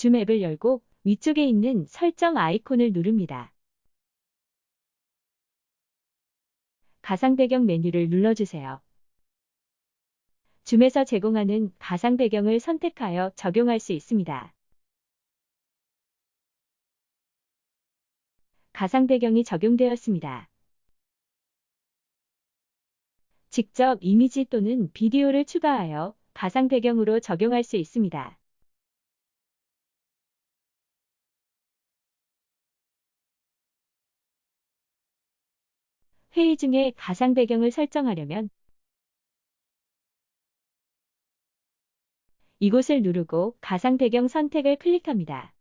줌 앱을 열고 위쪽에 있는 설정 아이콘을 누릅니다. 가상 배경 메뉴를 눌러주세요. 줌에서 제공하는 가상 배경을 선택하여 적용할 수 있습니다. 가상 배경이 적용되었습니다. 직접 이미지 또는 비디오를 추가하여 가상 배경으로 적용할 수 있습니다. 회의 중에 가상 배경을 설정하려면 이곳을 누르고 가상 배경 선택을 클릭합니다.